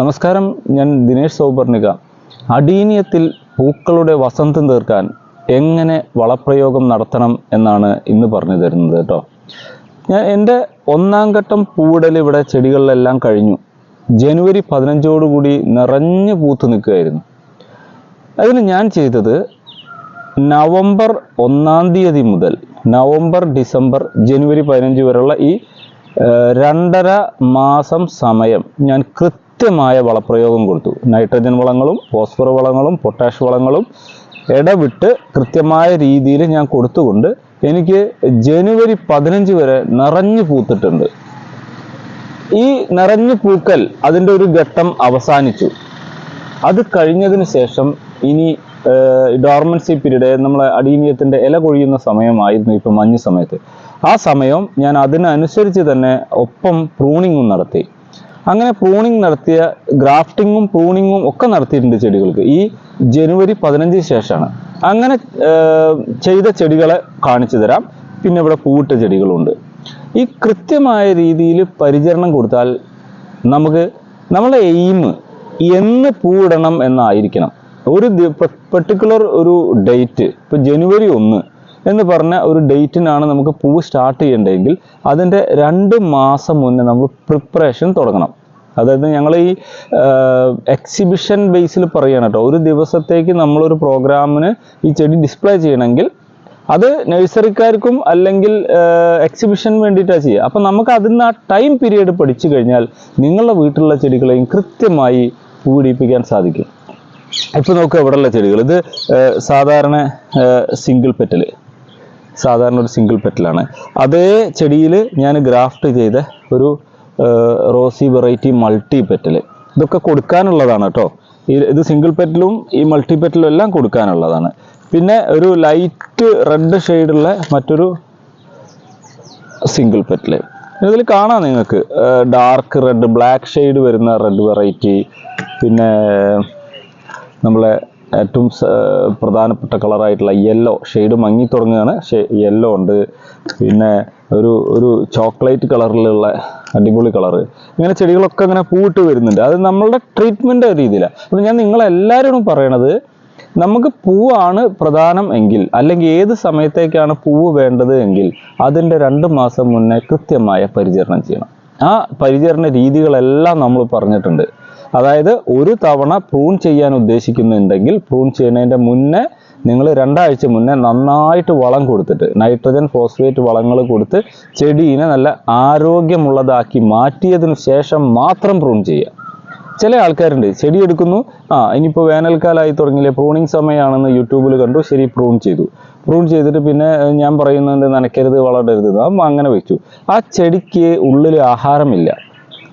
നമസ്കാരം ഞാൻ ദിനേശ് സൗപർണിക അടീനിയത്തിൽ പൂക്കളുടെ വസന്തം തീർക്കാൻ എങ്ങനെ വളപ്രയോഗം നടത്തണം എന്നാണ് ഇന്ന് പറഞ്ഞു തരുന്നത് കേട്ടോ. ഞാൻ എന്റെ ഒന്നാം ഘട്ടം പൂവിടൽ ഇവിടെ ചെടികളിലെല്ലാം കഴിഞ്ഞു. ജനുവരി പതിനഞ്ചോടുകൂടി നിറഞ്ഞു പൂത്ത് നിൽക്കുകയായിരുന്നു. അതിന് ഞാൻ ചെയ്തത് നവംബർ ഒന്നാം തീയതി മുതൽ നവംബർ ഡിസംബർ ജനുവരി പതിനഞ്ച് വരെയുള്ള ഈ രണ്ടര മാസം സമയം ഞാൻ കൃത്യമായ വളപ്രയോഗം കൊടുത്തു. നൈട്രജൻ വളങ്ങളും ഫോസ്ഫർ വളങ്ങളും പൊട്ടാഷ് വളങ്ങളും ഇടവിട്ട് കൃത്യമായ രീതിയിൽ ഞാൻ കൊടുത്തുകൊണ്ട് എനിക്ക് ജനുവരി പതിനഞ്ച് വരെ നിറഞ്ഞു പൂത്തിട്ടുണ്ട്. ഈ നിറഞ്ഞു പൂക്കൽ അതിന്റെ ഒരു ഘട്ടം അവസാനിച്ചു. അത് കഴിഞ്ഞതിന് ശേഷം ഇനി ഡോർമൻസി പീരീഡ് നമ്മളെ അടീനിയത്തിന്റെ ഇല കൊഴിയുന്ന സമയമായിരുന്നു ഇപ്പം മഞ്ഞ് സമയത്ത്. ആ സമയം ഞാൻ അതിനനുസരിച്ച് തന്നെ ഒപ്പം പ്രൂണിങ്ങും നടത്തി. അങ്ങനെ പ്രൂണിങ് നടത്തിയ ഗ്രാഫ്റ്റിങ്ങും പ്രൂണിങ്ങും ഒക്കെ നടത്തിയിട്ടുണ്ട് ചെടികൾക്ക്. ഈ ജനുവരി പതിനഞ്ചിന് ശേഷമാണ്. അങ്ങനെ ചെയ്ത ചെടികളെ കാണിച്ചു തരാം. പിന്നെ ഇവിടെ പൂവിട്ട ചെടികളുണ്ട്. ഈ കൃത്യമായ രീതിയിൽ പരിചരണം കൊടുത്താൽ നമുക്ക് നമ്മളെ എയിം എന്ന് പൂവിടണം എന്നായിരിക്കണം. ഒരു പെർട്ടിക്കുലർ ഒരു ഡേറ്റ് ഇപ്പൊ ജനുവരി ഒന്ന് എന്ന് പറഞ്ഞ ഒരു ഡേറ്റിനാണ് നമുക്ക് പൂവ് സ്റ്റാർട്ട് ചെയ്യേണ്ടതെങ്കിൽ അതിന്റെ രണ്ട് മാസം മുന്നേ നമ്മൾ പ്രിപ്പറേഷൻ തുടങ്ങണം. അതായത് ഞങ്ങൾ ഈ എക്സിബിഷൻ ബേസിൽ പറയുകയാണ് കേട്ടോ ഒരു ദിവസത്തേക്ക് നമ്മളൊരു പ്രോഗ്രാമിന് ഈ ചെടി ഡിസ്പ്ലേ ചെയ്യണമെങ്കിൽ അത് നഴ്സറിക്കാർക്കും അല്ലെങ്കിൽ എക്സിബിഷൻ വേണ്ടിയിട്ടാണ് ചെയ്യുക. അപ്പം നമുക്ക് അതിന് ആ ടൈം പീരീഡ് പഠിച്ചു കഴിഞ്ഞാൽ നിങ്ങളുടെ വീട്ടിലുള്ള ചെടികളെയും കൃത്യമായി പൂടിപ്പിക്കാൻ സാധിക്കും. ഇപ്പൊ നോക്കുക ഇവിടെയുള്ള ചെടികൾ ഇത് സാധാരണ സിംഗിൾ പെറ്റൽ സാധാരണ ഒരു സിംഗിൾ പെറ്റലാണ് അതേ ചെടിയിൽ ഞാൻ ഗ്രാഫ്റ്റ് ചെയ്ത ഒരു റോസി വെറൈറ്റി മൾട്ടി പെറ്റൽ ഇതൊക്കെ കൊടുക്കാനുള്ളതാണ് കേട്ടോ. ഇത് സിംഗിൾ പെറ്റലും ഈ മൾട്ടി പെറ്റലും എല്ലാം കൊടുക്കാനുള്ളതാണ്. പിന്നെ ഒരു ലൈറ്റ് റെഡ് ഷെയ്ഡുള്ള മറ്റൊരു സിംഗിൾ പെറ്റൽ ഇതിൽ കാണാം നിങ്ങൾക്ക്. ഡാർക്ക് റെഡ് ബ്ലാക്ക് ഷെയ്ഡ് വരുന്ന റെഡ് വെറൈറ്റി പിന്നെ നമ്മളെ ഏറ്റവും പ്രധാനപ്പെട്ട കളറായിട്ടുള്ള യെല്ലോ ഷെയ്ഡ് മങ്ങി തുടങ്ങുകയാണ്. യെല്ലോ ഉണ്ട്. പിന്നെ ഒരു ഒരു ചോക്ലേറ്റ് കളറിലുള്ള അടിപൊളി കളറ്. ഇങ്ങനെ ചെടികളൊക്കെ ഇങ്ങനെ പൂവിട്ട് വരുന്നുണ്ട്. അത് നമ്മളുടെ ട്രീറ്റ്മെന്റ് രീതിയിലാണ് അപ്പം ഞാൻ നിങ്ങളെല്ലാവരോടും പറയണത് നമുക്ക് പൂവാണ് പ്രധാനം എങ്കിൽ അല്ലെങ്കിൽ ഏത് സമയത്തേക്കാണ് പൂവ് വേണ്ടത് എങ്കിൽ അതിന്റെ രണ്ട് മാസം മുന്നേ കൃത്യമായ പരിചരണം ചെയ്യണം. ആ പരിചരണ രീതികളെല്ലാം നമ്മൾ പറഞ്ഞിട്ടുണ്ട്. അതായത് ഒരു തവണ പ്രൂൺ ചെയ്യാൻ ഉദ്ദേശിക്കുന്നുണ്ടെങ്കിൽ പ്രൂൺ ചെയ്യുന്നതിന്റെ മുന്നേ നിങ്ങൾ രണ്ടാഴ്ച മുന്നേ നന്നായിട്ട് വളം കൊടുത്തിട്ട് നൈട്രജൻ ഫോസ്ഫേറ്റ് വളങ്ങൾ കൊടുത്ത് ചെടീനെ നല്ല ആരോഗ്യമുള്ളതാക്കി മാറ്റിയതിനു ശേഷം മാത്രം പ്രൂൺ ചെയ്യുക. ചില ആൾക്കാരുണ്ട് ചെടി എടുക്കുന്നു. ആ ഇനിയിപ്പോൾ വേനൽക്കാലമായി തുടങ്ങിയില്ലേ പ്രൂണിങ് സമയമാണെന്ന് യൂട്യൂബിൽ കണ്ടു ശരി പ്രൂൺ ചെയ്തു. പ്രൂൺ ചെയ്തിട്ട് പിന്നെ ഞാൻ പറയുന്നുണ്ട് നനയ്ക്കരുത് വളരരുത് അങ്ങനെ വെച്ചു. ആ ചെടിക്ക് ഉള്ളിൽ ആഹാരമില്ല.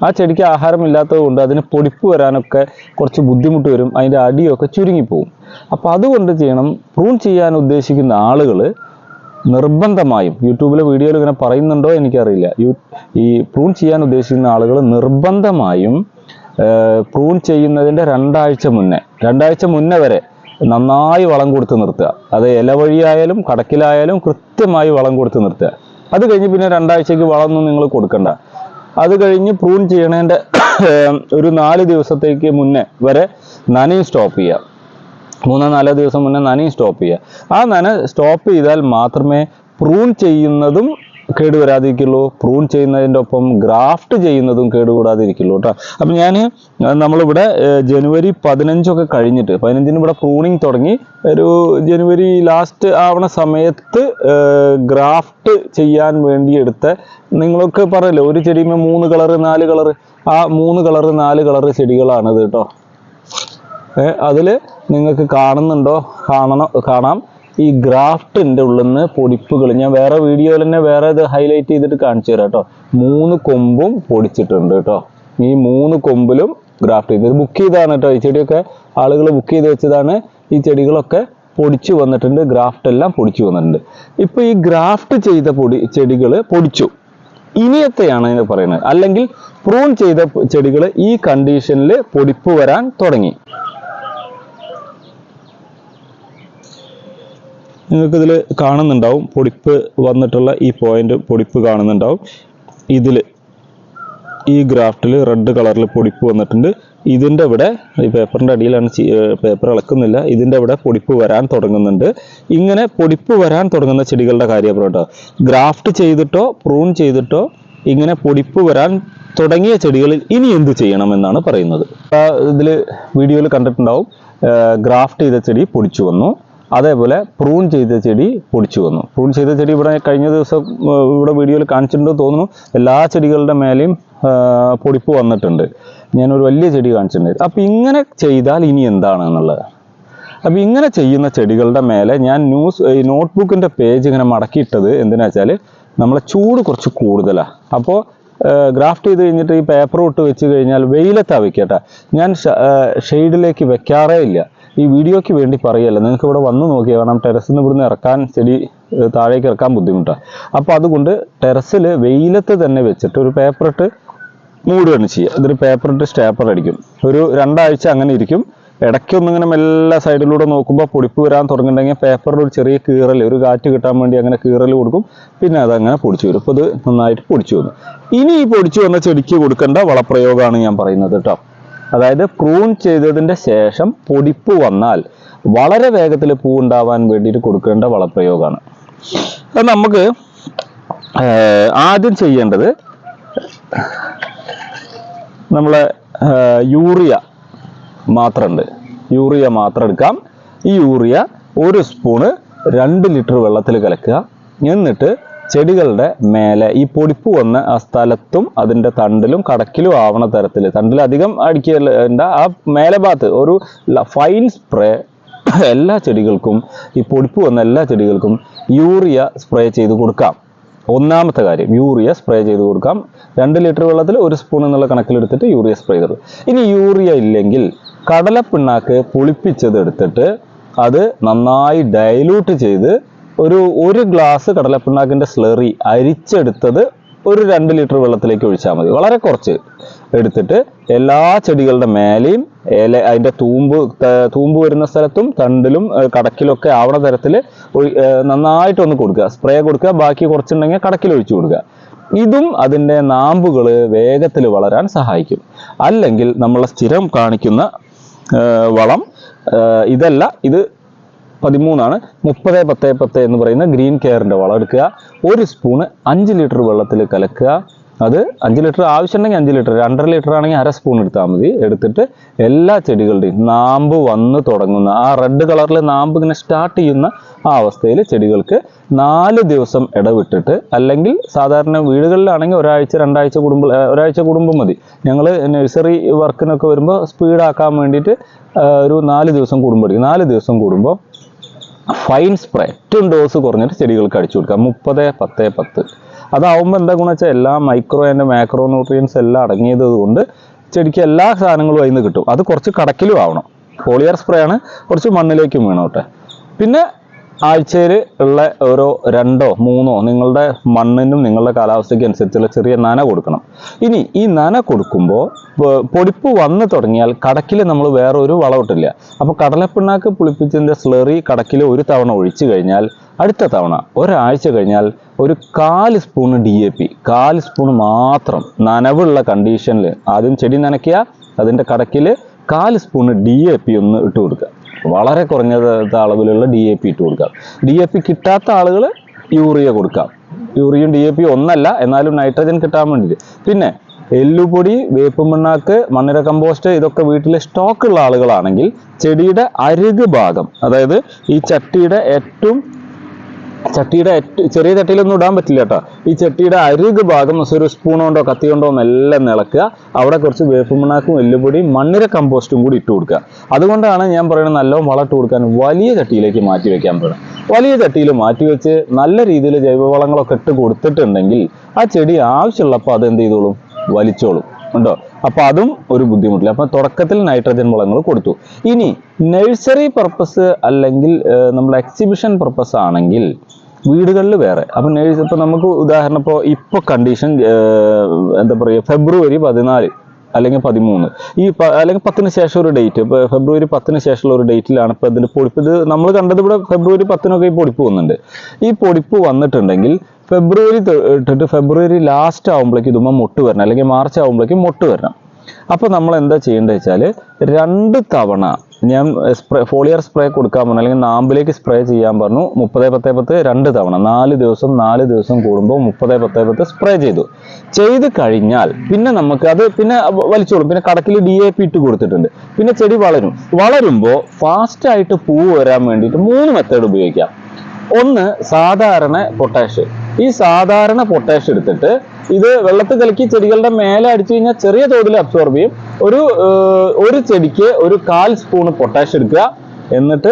ആ ചെടിക്ക് ആഹാരമില്ലാത്തത് കൊണ്ട് അതിന് പൊടിപ്പ് വരാനൊക്കെ കുറച്ച് ബുദ്ധിമുട്ട് വരും അതിന്റെ അടിയൊക്കെ ചുരുങ്ങിപ്പോവും. അപ്പോൾ അതുകൊണ്ട് ചെയ്യണം പ്രൂൺ ചെയ്യാൻ ഉദ്ദേശിക്കുന്ന ആളുകൾ നിർബന്ധമായും യൂട്യൂബിലെ വീഡിയോയിൽ ഇങ്ങനെ പറയുന്നുണ്ടോ എനിക്കറിയില്ല യൂ ഈ പ്രൂൺ ചെയ്യാൻ ഉദ്ദേശിക്കുന്ന ആളുകൾ നിർബന്ധമായും പ്രൂൺ ചെയ്യുന്നതിന്റെ രണ്ടാഴ്ച മുന്നേ രണ്ടാഴ്ച മുന്നേ വരെ നന്നായി വളം കൊടുത്ത് നിർത്തുക. അത് ഇല വഴിയായാലും കടക്കിലായാലും കൃത്യമായി വളം കൊടുത്ത് നിർത്തുക. അത് കഴിഞ്ഞ് പിന്നെ രണ്ടാഴ്ചയ്ക്ക് വളമൊന്നും നിങ്ങൾ കൊടുക്കണ്ട. അത് കഴിഞ്ഞ് പ്രൂൺ ചെയ്യണതിന്റെ ഒരു നാല് ദിവസത്തേക്ക് മുന്നേ വരെ നനയും സ്റ്റോപ്പ് ചെയ്യുക മൂന്നോ നാലോ ദിവസം മുന്നേ നനയും സ്റ്റോപ്പ് ചെയ്യുക ആ നന സ്റ്റോപ്പ് ചെയ്താൽ മാത്രമേ പ്രൂൺ ചെയ്യുന്നതും കേടുവരാതിരിക്കുള്ളൂ. പ്രൂൺ ചെയ്യുന്നതിന്റെ ഒപ്പം ഗ്രാഫ്റ്റ് ചെയ്യുന്നതും കേടുകൂടാതിരിക്കുള്ളൂ കേട്ടോ. അപ്പം ഞാൻ നമ്മളിവിടെ ജനുവരി പതിനഞ്ചൊക്കെ കഴിഞ്ഞിട്ട് പതിനഞ്ചിന് ഇവിടെ പ്രൂണിങ് തുടങ്ങി ഒരു ജനുവരി ലാസ്റ്റ് ആവണ സമയത്ത് ഗ്രാഫ്റ്റ് ചെയ്യാൻ വേണ്ടി എടുത്ത നിങ്ങൾക്ക് പറയല്ലോ ഒരു ചെടിയുമ്പോൾ മൂന്ന് കളറ് നാല് കളറ് ആ മൂന്ന് കളറ് നാല് കളറ് ചെടികളാണിത് കേട്ടോ. അതിൽ നിങ്ങൾക്ക് കാണുന്നുണ്ടോ? കാണണം കാണാം. ഈ ഗ്രാഫ്റ്റിന്റെ ഉള്ളിൽ നിന്ന് പൊടിപ്പുകൾ ഞാൻ വേറെ വീഡിയോയിൽ തന്നെ വേറെ ഇത് ഹൈലൈറ്റ് ചെയ്തിട്ട് കാണിച്ചു തരാം കേട്ടോ മൂന്ന് കൊമ്പും പൊടിച്ചിട്ടുണ്ട് കേട്ടോ ഈ മൂന്ന് കൊമ്പിലും ഗ്രാഫ്റ്റ് ചെയ്ത്. ബുക്ക് ചെയ്താണ് കേട്ടോ ഈ ചെടിയൊക്കെ ആളുകൾ ബുക്ക് ചെയ്ത് വെച്ചതാണ്. ഈ ചെടികളൊക്കെ പൊടിച്ചു വന്നിട്ടുണ്ട്. ഗ്രാഫ്റ്റ് എല്ലാം പൊടിച്ചു വന്നിട്ടുണ്ട്. ഇപ്പൊ ഈ ഗ്രാഫ്റ്റ് ചെയ്ത പൊടി ചെടികൾ പൊടിച്ചു. ഇനിയത്തെയാണ് അതിന് പറയുന്നത്. അല്ലെങ്കിൽ പ്രൂൺ ചെയ്ത ചെടികൾ ഈ കണ്ടീഷനിൽ പൊടിപ്പ് വരാൻ തുടങ്ങി. നിങ്ങൾക്ക് ഇതിൽ കാണുന്നുണ്ടാവും. പൊടിപ്പ് വന്നിട്ടുള്ള ഈ പോയിന്റ് പൊടിപ്പ് കാണുന്നുണ്ടാവും. ഇതിൽ ഈ ഗ്രാഫ്റ്റിൽ റെഡ് കളറിൽ പൊടിപ്പ് വന്നിട്ടുണ്ട്. ഇതിന്റെ ഇവിടെ ഈ പേപ്പറിന്റെ അടിയിലാണ് പേപ്പർ ഇളക്കുന്നില്ല ഇതിന്റെ ഇവിടെ പൊടിപ്പ് വരാൻ തുടങ്ങുന്നുണ്ട്. ഇങ്ങനെ പൊടിപ്പ് വരാൻ തുടങ്ങുന്ന ചെടികളുടെ കാര്യം കേട്ടോ ഗ്രാഫ്റ്റ് ചെയ്തിട്ടോ പ്രൂൺ ചെയ്തിട്ടോ ഇങ്ങനെ പൊടിപ്പ് വരാൻ തുടങ്ങിയ ചെടികളിൽ ഇനി എന്ത് ചെയ്യണം എന്നാണ് പറയുന്നത്. ഇതിൽ വീഡിയോയിൽ കണ്ടിട്ടുണ്ടാവും. ഗ്രാഫ്റ്റ് ചെയ്ത ചെടി പൊടിച്ചു വന്നു. അതേപോലെ പ്രൂൺ ചെയ്ത ചെടി പൊടിച്ചു വന്നു. പ്രൂൺ ചെയ്ത ചെടി ഇവിടെ കഴിഞ്ഞ ദിവസം ഇവിടെ വീഡിയോയിൽ കാണിച്ചിട്ടുണ്ടെന്ന് തോന്നുന്നു. എല്ലാ ചെടികളുടെ മേലെയും പൊടിപ്പ് വന്നിട്ടുണ്ട്. ഞാനൊരു വലിയ ചെടി കാണിച്ചിട്ടുണ്ട് അപ്പം ഇങ്ങനെ ചെയ്താൽ ഇനി എന്താണ് എന്നുള്ളത്? അപ്പം ഇങ്ങനെ ചെയ്യുന്ന ചെടികളുടെ മേലെ ഞാൻ ന്യൂസ് ഈ നോട്ട്ബുക്കിന്റെ പേജ് ഇങ്ങനെ മടക്കിയിട്ടത് എന്തിനാ വെച്ചാൽ നമ്മളെ ചൂട് കുറച്ച് കൂടുതലാണ് അപ്പോൾ ഗ്രാഫ്റ്റ് ചെയ്ത് കഴിഞ്ഞിട്ട് ഈ പേപ്പർ ഇട്ട് വെച്ച് കഴിഞ്ഞാൽ വെയിലത്താണ് വെക്കട്ടെ ഞാൻ ഷെയ്ഡിലേക്ക് വെക്കാറേ ഇല്ല. ഈ വീഡിയോയ്ക്ക് വേണ്ടി പറയല്ല? നിങ്ങൾക്ക് ഇവിടെ വന്ന് നോക്കിയാൽ കാരണം ടെറസിൽ നിന്ന് ഇവിടുന്ന് ഇറക്കാൻ ചെടി താഴേക്ക് ഇറക്കാൻ ബുദ്ധിമുട്ടാണ് അപ്പോൾ അതുകൊണ്ട് ടെറസിൽ വെയിലത്ത് തന്നെ വെച്ചിട്ട് ഒരു പേപ്പർ ഇട്ട് മൂടുകയാണ് ചെയ്യുക. ഇതൊരു പേപ്പർ ഇട്ട് സ്റ്റാപ്പർ അടിക്കും. ഒരു രണ്ടാഴ്ച അങ്ങനെ ഇരിക്കും. ഇടയ്ക്കൊന്നിങ്ങനെ മെല്ലെ സൈഡിലൂടെ നോക്കുമ്പോൾ പൊടിപ്പ് വരാൻ തുടങ്ങിയിട്ടുണ്ടെങ്കിൽ പേപ്പറിൽ ഒരു ചെറിയ കീറൽ ഒരു കാറ്റ് കിട്ടാൻ വേണ്ടി അങ്ങനെ കീറൽ കൊടുക്കും. പിന്നെ അതങ്ങനെ പൊടിച്ചു വരും. അപ്പോൾ ഇത് നന്നായിട്ട് പൊടിച്ചു വന്നു. ഇനി ഈ പൊടിച്ചു വന്ന ചെടിക്ക് കൊടുക്കേണ്ട വളപ്രയോഗമാണ് ഞാൻ പറയുന്നത് കേട്ടോ. അതായത് പ്രൂൺ ചെയ്തതിന്റെ ശേഷം പൊടിപ്പ് വന്നാൽ വളരെ വേഗത്തിൽ പൂ ഉണ്ടാവാൻ വേണ്ടിയിട്ട് കൊടുക്കേണ്ട വളപ്രയോഗമാണ്. അത് നമുക്ക് ആദ്യം ചെയ്യേണ്ടത് നമ്മളെ യൂറിയ മാത്രമുണ്ട്. യൂറിയ മാത്രം എടുക്കാം. ഈ യൂറിയ ഒരു സ്പൂണ് രണ്ട് ലിറ്റർ വെള്ളത്തിൽ കലക്കുക. എന്നിട്ട് ചെടികളുടെ മേലെ ഈ പൊടിപ്പ് വന്ന ആ സ്ഥലത്തും അതിന്റെ തണ്ടിലും കടക്കിലും ആവണ തരത്തിൽ തണ്ടിൽ അധികം അടിക്കേണ്ട ആ മേലെ ഭാഗത്ത് ഒരു ഫൈൻ സ്പ്രേ എല്ലാ ചെടികൾക്കും ഈ പൊടിപ്പ് വന്ന എല്ലാ ചെടികൾക്കും യൂറിയ സ്പ്രേ ചെയ്ത് കൊടുക്കാം. ഒന്നാമത്തെ കാര്യം യൂറിയ സ്പ്രേ ചെയ്ത് കൊടുക്കാം. രണ്ട് ലിറ്റർ വെള്ളത്തിൽ ഒരു സ്പൂൺ എന്നുള്ള കണക്കിലെടുത്തിട്ട് യൂറിയ സ്പ്രേ ചെയ്തു ഇനി യൂറിയ ഇല്ലെങ്കിൽ കടലപ്പിണ്ണാക്ക് പുളിപ്പിച്ചത് എടുത്തിട്ട് അത് നന്നായി ഡൈലൂട്ട് ചെയ്ത് ഒരു ഒരു ഗ്ലാസ് കടലപ്പിണ്ണാക്കിന്റെ സ്ലറി അരിച്ചെടുത്തത് ഒരു രണ്ട് ലിറ്റർ വെള്ളത്തിലേക്ക് ഒഴിച്ചാൽ മതി. വളരെ കുറച്ച്. എടുത്തിട്ട് എല്ലാ ചെടികളുടെ മേലെയും ഇല അതിന്റെ തൂമ്പ് തൂമ്പ് വരുന്ന സ്ഥലത്തും തണ്ടിലും കടക്കിലൊക്കെ ആവണ തരത്തിൽ നന്നായിട്ടൊന്ന് കൊടുക്കുക. സ്പ്രേ കൊടുക്കുക. ബാക്കി കുറച്ചുണ്ടെങ്കിൽ കടക്കിൽ ഒഴിച്ചു കൊടുക്കുക. ഇതും അതിന്റെ നാമ്പുകൾ വേഗത്തിൽ വളരാൻ സഹായിക്കും. അല്ലെങ്കിൽ നമ്മൾ സ്ഥിരം കാണിക്കുന്ന വളം ഇതല്ല. ഇത് പതിമൂന്നാണ്. മുപ്പത് പത്ത് പത്ത് എന്ന് പറയുന്ന ഗ്രീൻ കെയറിന്റെ വളം എടുക്കുക. ഒരു സ്പൂണ് അഞ്ച് ലിറ്റർ വെള്ളത്തിൽ കലക്കുക. അത് അഞ്ച് ലിറ്റർ ആവശ്യമുണ്ടെങ്കിൽ അഞ്ച് ലിറ്റർ രണ്ടര ലിറ്റർ ആണെങ്കിൽ അര സ്പൂൺ എടുത്താൽ മതി. എടുത്തിട്ട് എല്ലാ ചെടികളുടെയും നാമ്പ് വന്ന് തുടങ്ങുന്ന ആ റെഡ് കളറിൽ നാമ്പ് ഇങ്ങനെ സ്റ്റാർട്ട് ചെയ്യുന്ന ആ അവസ്ഥയിൽ ചെടികൾക്ക് നാല് ദിവസം ഇടവിട്ടിട്ട് അല്ലെങ്കിൽ സാധാരണ വീടുകളിലാണെങ്കിൽ ഒരാഴ്ച രണ്ടാഴ്ച കൂടുമ്പോൾ ഒരാഴ്ച കുടുംബം മതി. ഞങ്ങൾ നഴ്സറി വർക്കിനൊക്കെ വരുമ്പോൾ സ്പീഡാക്കാൻ വേണ്ടിയിട്ട് ഒരു നാല് ദിവസം കൂടുമ്പോൾ നാല് ദിവസം കൂടുമ്പോൾ ഫൈൻ സ്പ്രേ ഏറ്റവും ഡോസ് കുറഞ്ഞിട്ട് ചെടികൾക്ക് അടിച്ചു കൊടുക്കുക. മുപ്പത് പത്ത് പത്ത്. അതാവുമ്പോൾ എന്താ ഗുണം വെച്ചാൽ എല്ലാ മൈക്രോ ആൻഡ് മാക്രോ ന്യൂട്രിയൻസ് എല്ലാം അടങ്ങിയത് കൊണ്ട് ചെടിക്ക് എല്ലാ സാധനങ്ങളും അതിൽ നിന്ന് കിട്ടും. അത് കുറച്ച് കടക്കിലും ആവണം. പോളിയർ സ്പ്രേ ആണ്. കുറച്ച് മണ്ണിലേക്കും വീണോട്ടെ. പിന്നെ ആഴ്ചയിൽ ഉള്ള ഓരോ രണ്ടോ മൂന്നോ നിങ്ങളുടെ മണ്ണിനും നിങ്ങളുടെ കാലാവസ്ഥയ്ക്ക് അനുസരിച്ചുള്ള ചെറിയ നന കൊടുക്കണം. ഇനി ഈ നന കൊടുക്കുമ്പോൾ പൊടിപ്പ് വന്നു തുടങ്ങിയാൽ കടക്കിൽ നമ്മൾ വേറെ ഒരു വളമിട്ടില്ല അപ്പോൾ കടലപ്പിണ്ണാക്ക് പുളിപ്പിച്ചതിന്റെ സ്ലറി കടക്കിൽ ഒരു തവണ ഒഴിച്ചു കഴിഞ്ഞാൽ അടുത്ത തവണ ഒരാഴ്ച കഴിഞ്ഞാൽ ഒരു കാൽ സ്പൂൺ ഡി എ പി കാൽ സ്പൂൺ മാത്രം നനവുള്ള കണ്ടീഷനിൽ ആദ്യം ചെടി നനയ്ക്കുക അതിന്റെ കടക്കിൽ കാൽ സ്പൂൺ ഡി എ പി ഒന്ന് ഇട്ട് കൊടുക്കുക. വളരെ കുറഞ്ഞ അളവിലുള്ള ഡി എ പി ഇട്ട് കൊടുക്കാം. ഡി എ പി കിട്ടാത്ത ആളുകൾ യൂറിയ കൊടുക്കാം. യൂറിയും ഡി എ പി ഒന്നല്ല എന്നാലും നൈട്രജൻ കിട്ടാൻ വേണ്ടിയിട്ട്. പിന്നെ എല്ലുപൊടി വേപ്പ് മണ്ണാക്ക് മണ്ണിര കമ്പോസ്റ്റ് ഇതൊക്കെ വീട്ടിലെ സ്റ്റോക്ക് ഉള്ള ആളുകളാണെങ്കിൽ ചെടിയുടെ അരുക് ഭാഗം അതായത് ഈ ചട്ടിയുടെ ഏറ്റവും ചട്ടിയുടെ ചെറിയ ചട്ടിയിലൊന്നും ഇടാൻ പറ്റില്ല കേട്ടോ. ഈ ചട്ടിയുടെ അരുക് ഭാഗം ഒരു സ്പൂൺ കൊണ്ടോ കത്തി കൊണ്ടോ എല്ലാം നിളക്കുക. അവിടെ കുറച്ച് വേപ്പുമണാക്കും എല്ലുപൊടിയും മണ്ണിര കമ്പോസ്റ്റും കൂടി ഇട്ട് കൊടുക്കുക. അതുകൊണ്ടാണ് ഞാൻ പറയുന്നത് നല്ലോണം വളം കൊടുക്കാൻ വലിയ ചട്ടിയിലേക്ക് മാറ്റി വെക്കാൻ പറ്റും വലിയ ചട്ടിയിൽ മാറ്റി വെച്ച് നല്ല രീതിയിൽ ജൈവവളങ്ങളൊക്കെ ഇട്ട് കൊടുത്തിട്ടുണ്ടെങ്കിൽ ആ ചെടി ആവശ്യമുള്ളപ്പോൾ അത് എന്ത് ചെയ്തോളും? വലിച്ചോളും. ഉണ്ടോ അപ്പൊ അതും ഒരു ബുദ്ധിമുട്ടില്ല. അപ്പൊ തുടക്കത്തിൽ നൈട്രജൻ വളങ്ങൾ കൊടുത്തു. ഇനി നഴ്സറി പർപ്പസ് അല്ലെങ്കിൽ നമ്മൾ എക്സിബിഷൻ പർപ്പസ് ആണെങ്കിൽ വീടുകളിൽ വേറെ. അപ്പൊ നേഴ്സ് ഇപ്പൊ നമുക്ക് ഉദാഹരണം ഇപ്പോ ഇപ്പൊ കണ്ടീഷൻ എന്താ പറയുക ഫെബ്രുവരി പതിനാല് അല്ലെങ്കിൽ പതിമൂന്ന്. ഈ അല്ലെങ്കിൽ പത്തിന് ശേഷം ഒരു ഡേറ്റ് ഇപ്പോൾ ഫെബ്രുവരി പത്തിന് ശേഷമുള്ള ഒരു ഡേറ്റിലാണ് ഇപ്പോൾ ഇതിൽ പൊടിപ്പ്. ഇത് നമ്മൾ കണ്ടത് ഇവിടെ ഫെബ്രുവരി പത്തിനൊക്കെ ഈ പൊടിപ്പ് വന്നിട്ടുണ്ട്. ഈ പൊടിപ്പ് വന്നിട്ടുണ്ടെങ്കിൽ ഫെബ്രുവരി ഇട്ടിട്ട് ഫെബ്രുവരി ലാസ്റ്റ് ആകുമ്പോഴേക്കും ഇതുമ്പോൾ മുട്ട് വരണം. അല്ലെങ്കിൽ മാർച്ച് ആകുമ്പോഴേക്കും മുട്ട് വരണം. അപ്പോൾ നമ്മൾ എന്താ ചെയ്യേണ്ടത് വെച്ചാൽ രണ്ട് തവണ ഞാൻ സ്പ്രേ ഫോളിയർ സ്പ്രേ കൊടുക്കാൻ പറഞ്ഞു. അല്ലെങ്കിൽ നാമ്പിലേക്ക് സ്പ്രേ ചെയ്യാൻ പറഞ്ഞു. മുപ്പത് പത്തേ പത്ത് രണ്ട് തവണ. നാല് ദിവസം നാല് ദിവസം കൂടുമ്പോൾ മുപ്പത് പത്തേ പത്ത് സ്പ്രേ ചെയ്തു. ചെയ്ത് കഴിഞ്ഞാൽ പിന്നെ നമുക്ക് അത് പിന്നെ വലിച്ചോളും. പിന്നെ കടക്കിൽ ഡി എ പി ഇട്ട് കൊടുത്തിട്ടുണ്ട്. പിന്നെ ചെടി വളരും. വളരുമ്പോൾ ഫാസ്റ്റായിട്ട് പൂവ് വരാൻ വേണ്ടിയിട്ട് മൂന്ന് മെത്തേഡ് ഉപയോഗിക്കാം. ഒന്ന് സാധാരണ പൊട്ടാഷ് ഈ സാധാരണ പൊട്ടാഷ് എടുത്തിട്ട് ഇത് വെള്ളത്തിൽ കലക്കി ചെടികളുടെ മേലെ അടിച്ചു കഴിഞ്ഞാൽ ചെറിയ തോതിൽ അബ്സോർബ് ചെയ്യും. ഒരു ഒരു ചെടിക്ക് ഒരു കാൽ സ്പൂൺ പൊട്ടാഷ് എടുക്കുക. എന്നിട്ട്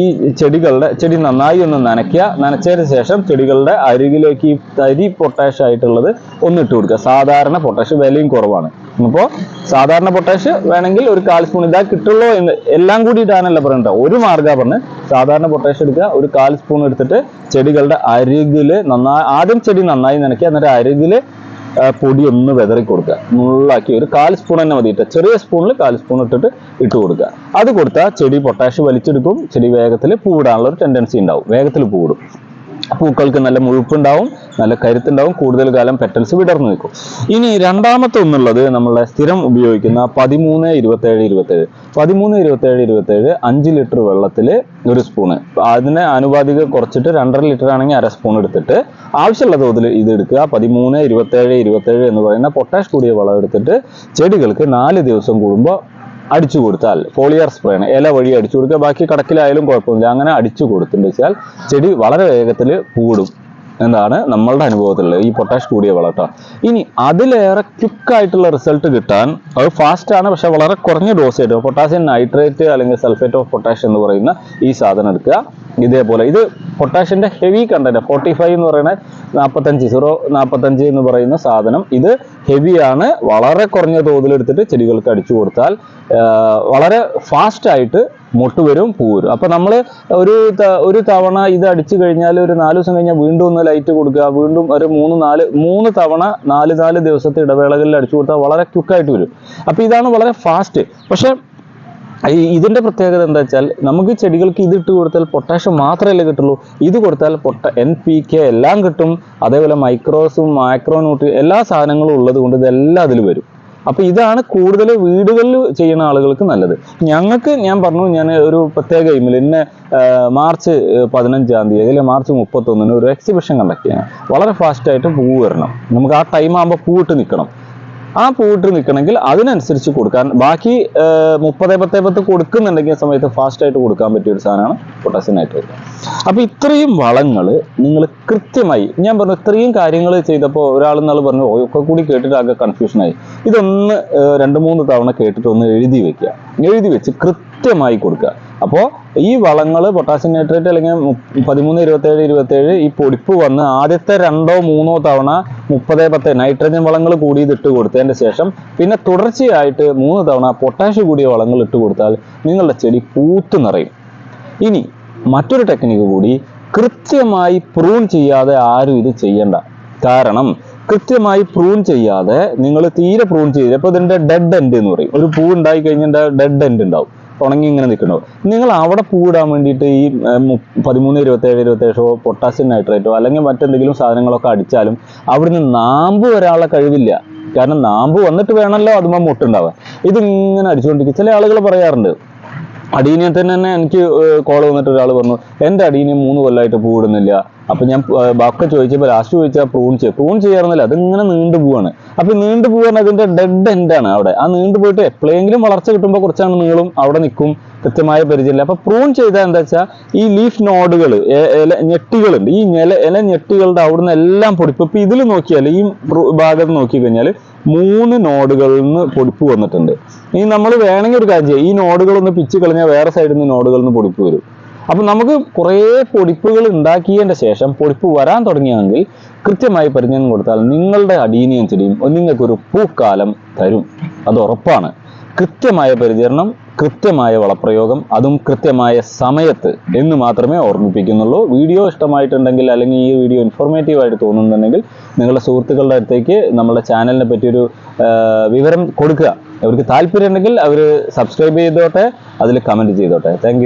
ഈ ചെടികളുടെ ചെടി നന്നായി ഒന്ന് നനയ്ക്കുക. നനച്ചതിന് ശേഷം ചെടികളുടെ അരികിലേക്ക് ഈ തരി പൊട്ടാഷ് ആയിട്ടുള്ളത് ഒന്ന് ഇട്ട് കൊടുക്കുക. സാധാരണ പൊട്ടാഷ് വിലയും കുറവാണ്. അപ്പോൾ സാധാരണ പൊട്ടാഷ് വേണമെങ്കിൽ ഒരു കാൽ സ്പൂൺ ഇതാ കിട്ടുള്ളൂ എന്ന് എല്ലാം കൂടി ഇടാനല്ല പറയണ്ട. ഒരു മാർഗ പറഞ്ഞ് സാധാരണ പൊട്ടാഷ് എടുക്കുക. ഒരു കാൽ സ്പൂൺ എടുത്തിട്ട് ചെടികളുടെ അരികിൽ നന്നായി ആദ്യം ചെടി നന്നായി നനയ്ക്കുക. എന്നിട്ട് അരികിൽ പൊടി ഒന്ന് വെതറി കൊടുക്കുക. മുള്ളാക്കി ഒരു കാൽ സ്പൂൺ തന്നെ മതി ഇട്ട. ചെറിയ സ്പൂണിൽ കാൽ സ്പൂൺ ഇട്ടിട്ട് ഇട്ട് കൊടുക്കുക. അത് കൊടുത്താൽ ചെടി പൊട്ടാഷ് വലിച്ചെടുക്കും. ചെടി വേഗത്തിൽ പൂവിടാനുള്ള ഒരു ടെൻഡൻസി ഉണ്ടാവും. വേഗത്തിൽ പൂവിടും. പൂക്കൾക്ക് നല്ല മുഴുപ്പുണ്ടാവും നല്ല കരുത്തുണ്ടാവും കൂടുതൽ കാലം പെറ്റൽസ് വിടർന്നു നിൽക്കും. ഇനി രണ്ടാമത്തെ ഒന്നുള്ളത് നമ്മളെ സ്ഥിരം ഉപയോഗിക്കുന്ന പതിമൂന്ന് ഇരുപത്തേഴ് ഇരുപത്തേഴ്. പതിമൂന്ന് ഇരുപത്തേഴ് ഇരുപത്തേഴ് അഞ്ച് ലിറ്റർ വെള്ളത്തിൽ ഒരു സ്പൂണ് അതിനെ ആനുപാതിക കുറച്ചിട്ട് രണ്ടര ലിറ്റർ ആണെങ്കിൽ അര സ്പൂൺ എടുത്തിട്ട് ആവശ്യമുള്ള തോതിൽ ഇത് എടുക്കുക. പതിമൂന്ന് ഇരുപത്തേഴ് ഇരുപത്തേഴ് എന്ന് പറയുന്ന പൊട്ടാഷ് കൂടിയ വളം എടുത്തിട്ട് ചെടികൾക്ക് നാല് ദിവസം കൂടുമ്പോൾ അടിച്ചു കൊടുത്താൽ പോളിയർ ആണ്. ഇല വഴി അടിച്ചു കൊടുക്കുക. ബാക്കി കടക്കിലായാലും കുഴപ്പമില്ല അങ്ങനെ അടിച്ചു കൊടുത്തിട്ടുണ്ടെന്ന് വെച്ചാൽ ചെടി വളരെ വേഗത്തിൽ പൂടും എന്നാണ് നമ്മളുടെ അനുഭവത്തിൽ ഈ പൊട്ടാഷ് കൂടിയ വളം ഇനി അതിലേറെ ക്വിക്ക് ആയിട്ടുള്ള റിസൾട്ട് കിട്ടാൻ അത് ഫാസ്റ്റ് ആണ് പക്ഷെ വളരെ കുറഞ്ഞ ഡോസ് ആയിട്ട് പൊട്ടാസ്യം നൈട്രേറ്റ് അല്ലെങ്കിൽ സൾഫേറ്റ് ഓഫ് പൊട്ടാഷ് എന്ന് പറയുന്ന ഈ സാധനം എടുക്കുക. ഇതേപോലെ ഇത് പൊട്ടാഷ്യന്റെ ഹെവി കണ്ടന്റ് ഫോർട്ടി ഫൈവ് എന്ന് പറയുന്ന നാൽപ്പത്തഞ്ച് സീറോ നാൽപ്പത്തഞ്ച് എന്ന് പറയുന്ന സാധനം ഇത് ഹെവിയാണ് വളരെ കുറഞ്ഞ തോതിലെടുത്തിട്ട് ചെടികൾക്ക് അടിച്ചു കൊടുത്താൽ വളരെ ഫാസ്റ്റ് ആയിട്ട് മൊട്ട് വരും പൂ വരും. അപ്പൊ നമ്മൾ ഒരു ഒരു തവണ ഇത് അടിച്ചു കഴിഞ്ഞാൽ ഒരു നാല് ദിവസം കഴിഞ്ഞാൽ വീണ്ടും ഒന്ന് ലൈറ്റ് കൊടുക്കുക. വീണ്ടും ഒരു മൂന്ന് നാല് മൂന്ന് തവണ നാല് നാല് ദിവസത്തെ ഇടവേളകളിൽ അടിച്ചു കൊടുത്താൽ വളരെ ക്വിക്കായിട്ട് വരും. അപ്പൊ ഇതാണ് വളരെ ഫാസ്റ്റ് പക്ഷെ ഇതിന്റെ പ്രത്യേകത എന്താ വെച്ചാൽ നമുക്ക് ചെടികൾക്ക് ഇത് ഇട്ട് കൊടുത്താൽ പൊട്ടാഷ്യം മാത്രമല്ലേ കിട്ടുള്ളൂ. ഇത് കൊടുത്താൽ പൊട്ട എൻ പി കെ എല്ലാം കിട്ടും. അതേപോലെ മൈക്രോസും മൈക്രോന്യൂട്രി എല്ലാ സാധനങ്ങളും ഉള്ളത് കൊണ്ട് ഇതെല്ലാം അതിൽ വരും. അപ്പൊ ഇതാണ് കൂടുതൽ വീടുകളിൽ ചെയ്യുന്ന ആളുകൾക്ക് നല്ലത്. ഞങ്ങൾക്ക് ഞാൻ പറഞ്ഞു ഞാൻ ഒരു പ്രത്യേക ഇമെയിൽ ഇന്ന് മാർച്ച് പതിനഞ്ചാം തീയതി അല്ലെങ്കിൽ മാർച്ച് മുപ്പത്തൊന്നിന് ഒരു എക്സിബിഷൻ കണ്ടക്ട് ചെയ്യണം. വളരെ ഫാസ്റ്റ് ആയിട്ട് പൂവ് വരണം. നമുക്ക് ആ ടൈം ആകുമ്പോൾ പൂവിട്ട് നിൽക്കണം. ആ പൂവിട്ട് നിൽക്കണമെങ്കിൽ അതിനനുസരിച്ച് കൊടുക്കാൻ ബാക്കി മുപ്പത് പത്ത് പത്ത് കൊടുക്കുന്നുണ്ടെങ്കിൽ സമയത്ത് ഫാസ്റ്റ് ആയിട്ട് കൊടുക്കാൻ പറ്റിയ ഒരു സാധനമാണ് പൊട്ടാസ്യം നൈട്രേറ്റ് അപ്പോൾ ഇത്രയും വളങ്ങൾ നിങ്ങൾ കൃത്യമായി ഞാൻ പറഞ്ഞു ഇത്രയും കാര്യങ്ങൾ ചെയ്തപ്പോൾ ഒരാൾ എന്നാൽ പറഞ്ഞു "ഓ, ഒക്കെ കൂടി കേട്ടിട്ട് ആകെ കൺഫ്യൂഷനായി ഇതൊന്ന് രണ്ട് മൂന്ന് തവണ കേട്ടിട്ട് ഒന്ന് എഴുതി വെക്കുക. എഴുതി വെച്ച് കൃത്യമായി കൊടുക്കുക. അപ്പോൾ ഈ വളങ്ങൾ പൊട്ടാസ്യം നൈട്രേറ്റ് അല്ലെങ്കിൽ പതിമൂന്ന് ഇരുപത്തേഴ് ഇരുപത്തേഴ് ഈ പൊടിപ്പ് വന്ന് ആദ്യത്തെ രണ്ടോ മൂന്നോ തവണ മുപ്പത് പത്ത് നൈട്രജൻ വളങ്ങൾ കൂടി ഇട്ട് കൊടുത്തതിന്റെ ശേഷം പിന്നെ തുടർച്ചയായിട്ട് മൂന്ന് തവണ പൊട്ടാഷ് കൂടിയ വളങ്ങൾ ഇട്ട് കൊടുത്താൽ നിങ്ങളുടെ ചെടി പൂത്തു നിറയും. ഇനി മറ്റൊരു ടെക്നിക്ക് കൂടി കൃത്യമായി പ്രൂൺ ചെയ്യാതെ ആരും ഇത് ചെയ്യണ്ട. കാരണം കൃത്യമായി പ്രൂൺ ചെയ്യാതെ നിങ്ങൾ തീരെ പ്രൂൺ ചെയ്ത് ഇപ്പോൾ ഇതിന്റെ ഡെഡ് എൻഡ് എന്ന് പറയും. ഒരു പൂ ഉണ്ടായി കഴിഞ്ഞാൽ ഡെഡ് എൻഡ് ഉണ്ടാവും. ഉണങ്ങി ഇങ്ങനെ നിൽക്കണോ. നിങ്ങൾ അവിടെ പൂവിടാൻ വേണ്ടിയിട്ട് ഈ പതിമൂന്ന് ഇരുപത്തേഴ് ഇരുപത്തേഴോ പൊട്ടാസ്യം നൈട്രേറ്റോ അല്ലെങ്കിൽ മറ്റെന്തെങ്കിലും സാധനങ്ങളൊക്കെ അടിച്ചാലും അവിടുന്ന് നാമ്പ് വരാനുള്ള കഴിവില്ല. കാരണം നാമ്പ് വന്നിട്ട് വേണമല്ലോ അതുമ്പോൾ മുട്ടുണ്ടാവാൻ. ഇതിങ്ങനെ അടിച്ചുകൊണ്ടിരിക്കും ചില ആളുകൾ പറയാറുണ്ട് അടീനെ തന്നെ എനിക്ക് കോൾ വന്നിട്ട് ഒരാൾ പറഞ്ഞു എന്റെ അടീനിയം മൂന്ന് കൊല്ലമായിട്ട് പൂവിടുന്നില്ല അപ്പൊ ഞാൻ ബാക്കി ചോദിച്ചപ്പോ ലാസ്റ്റ് ചോദിച്ചാൽ പ്രൂൺ ചെയ്യും പ്രൂൺ ചെയ്യാറുന്നില്ല അതിങ്ങനെ നീണ്ടു പോവാണ്. അപ്പൊ നീണ്ടു പോകാൻ അതിന്റെ ഡെഡ് എൻഡ് ആണ് അവിടെ. ആ നീണ്ടു പോയിട്ട് എപ്പോഴെങ്കിലും വളർച്ച കിട്ടുമ്പോൾ കുറച്ചാണ് നീളും അവിടെ നിൽക്കും കൃത്യമായ പരിചയമില്ല. അപ്പൊ പ്രൂൺ ചെയ്താൽ എന്താ വെച്ചാൽ ഈ ലീഫ് നോഡുകൾ ഞെട്ടികളുണ്ട്. ഈ ഇല ഇല ഞെട്ടികളുടെ അവിടുന്ന് എല്ലാം പൊടിപ്പ്. ഇപ്പൊ ഇതിൽ നോക്കിയാൽ ഈ ഭാഗത്ത് നോക്കി കഴിഞ്ഞാൽ മൂന്ന് നോഡുകളിൽ നിന്ന് പൊടിപ്പ് വന്നിട്ടുണ്ട്. ഇനി നമ്മൾ വേണമെങ്കിൽ ഒരു കാര്യം ചെയ്യാം. ഈ നോഡുകളൊന്ന് പിച്ച് കളഞ്ഞാൽ വേറെ സൈഡിൽ നിന്ന് നോഡുകളിൽ നിന്ന് പൊടിപ്പ് വരും. അപ്പൊ നമുക്ക് കുറേ പൊടിപ്പുകൾ ഉണ്ടാക്കിയതിന്റെ ശേഷം പൊടിപ്പ് വരാൻ തുടങ്ങിയെങ്കിൽ കൃത്യമായി പരിചയം കൊടുത്താൽ നിങ്ങളുടെ അടീനിയം ചെടിയും നിങ്ങൾക്കൊരു പൂക്കാലം തരും. അത് ഉറപ്പാണ്. കൃത്യമായ പരിചരണം കൃത്യമായ വളപ്രയോഗം അതും കൃത്യമായ സമയത്ത് എന്ന് മാത്രമേ ഓർമ്മിപ്പിക്കുന്നുള്ളൂ. വീഡിയോ ഇഷ്ടമായിട്ടുണ്ടെങ്കിൽ അല്ലെങ്കിൽ ഈ വീഡിയോ ഇൻഫോർമേറ്റീവ് ആയിട്ട് തോന്നുന്നുണ്ടെങ്കിൽ നിങ്ങളുടെ സുഹൃത്തുക്കളുടെ അടുത്തേക്ക് നമ്മുടെ ചാനലിനെ പറ്റിയൊരു വിവരം കൊടുക്കുക. അവർക്ക് താല്പര്യം ഉണ്ടെങ്കിൽ അവർ സബ്സ്ക്രൈബ് ചെയ്തോട്ടെ അതിൽ കമന്റ് ചെയ്തോട്ടെ. താങ്ക്